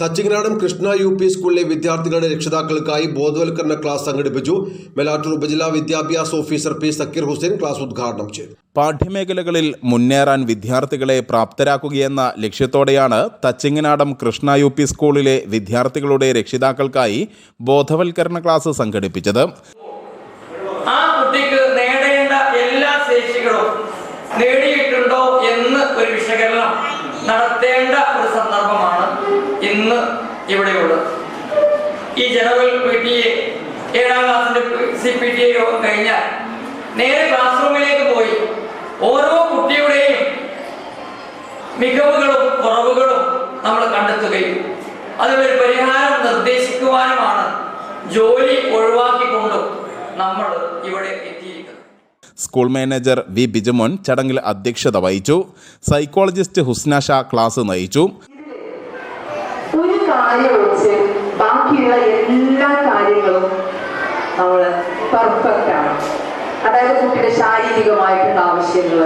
Thachinganadan Krishna U P സ്കൂളിലെ വിദ്യാർത്ഥികളുടെ രക്ഷിതാക്കൾക്കായി ബോധവൽക്കരണ ക്ലാസ് സംഘടിപ്പിച്ചു. മെലാറ്റൂർ ഉപജില്ലാ വിദ്യാഭ്യാസ officer P Zakir Hussain class ഉദ്ഘാടനം ചെയ്തു. പാഠ്യമേഖലകളിൽ മുന്നേറാൻ വിദ്യാർത്ഥികളെ പ്രാപ്തരാക്കുകയെന്ന ലക്ഷ്യത്തോടെയാണ് തച്ചിങ്ങനാടം കൃഷ്ണ യു പി സ്കൂളിലെ വിദ്യാർത്ഥികളുടെ രക്ഷിതാക്കൾക്കായി ബോധവൽക്കരണ ക്ലാസ് സംഘടിപ്പിച്ചത്. ആ കുട്ടിക്ക് നേടേണ്ട എല്ലാ ശേഷികളും നേടിയിട്ടുണ്ടോ എന്ന് ഒരു വിശകലനം നടത്തേണ്ട ഒരു സന്ദർഭമാണ് ഇവിടെയുള്ളത് ഈ ജനറൽ പി ടി എ ഏഴാം ക്ലാസ്സിന്റെ സി പി ടി എ യോഗം കഴിഞ്ഞാൽ നേരെ ക്ലാസ് റൂമിലേക്ക് പോയി ഓരോ കുട്ടിയുടെയും മികവുകളും കുറവുകളും നമ്മൾ കണ്ടെത്തുകയും അതിനൊരു പരിഹാരം നിർദ്ദേശിക്കുവാനുമാണ് ജോലി ഒഴിവാക്കിക്കൊണ്ടും നമ്മൾ ഇവിടെ എത്തിയിരിക്കുന്നത്. സ്കൂൾ മാനേജർ വി ബിജമോൻ ചടങ്ങിൽ അധ്യക്ഷത വഹിച്ചു. സൈക്കോളജിസ്റ്റ് ഹുസ്ന ഷാ ക്ലാസ് നയിച്ചു. കാര്യം ബാക്കിയുള്ള എല്ലാ കാര്യങ്ങളും നമ്മൾ പെർഫെക്റ്റ് ആണ്. അതായത് കുട്ടിയുടെ ശാരീരികമായിട്ടുള്ള ആവശ്യങ്ങൾ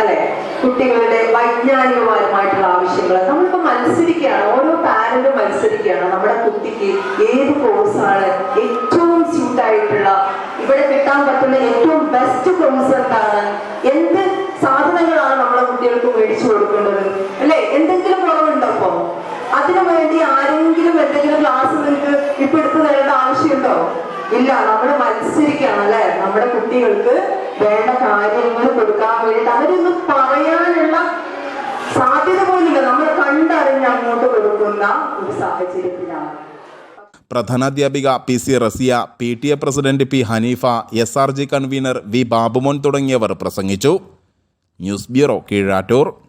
അല്ലെ? കുട്ടികളുടെ വൈജ്ഞാനികമായിട്ടുള്ള ആവശ്യങ്ങൾ നമ്മളിപ്പോ മത്സരിക്കുകയാണ്. ഓരോ പാരന്റും മത്സരിക്കുകയാണ്. നമ്മുടെ കുട്ടിക്ക് ഏത് കോഴ്സാണ് ഏറ്റവും സ്യൂട്ട് ആയിട്ടുള്ള ഇവിടെ കിട്ടാൻ പറ്റുന്ന ഏറ്റവും ബെസ്റ്റ് കോഴ്സ് എന്താണ്? എന്ത് സാധനങ്ങളാണ് നമ്മളെ കുട്ടികൾക്ക് മേടിച്ചു കൊടുക്കേണ്ടത്? അല്ലെ? എന്തെങ്കിലും ഇപ്പൊ എടുത്തു തരേണ്ട ആവശ്യമുണ്ടോ? ഇല്ല നമ്മൾ മത്സരിക്കണം അല്ലെ? നമ്മുടെ കുട്ടികൾക്ക് വേണ്ട കാര്യങ്ങൾ കൊടുക്കാൻ വേണ്ടി അവരൊന്നും പറയാനുള്ള സാധ്യത പോലില്ല നമ്മൾ കണ്ടറിഞ്ഞ് അങ്ങോട്ട് കൊടുക്കുന്ന ഒരു സാഹചര്യത്തിലാണ്. പ്രധാനാധ്യാപിക P C Rasiya P T A president P Haneefa S R G convener V Babumon തുടങ്ങിയവർ പ്രസംഗിച്ചു. News bureau Keezhattur.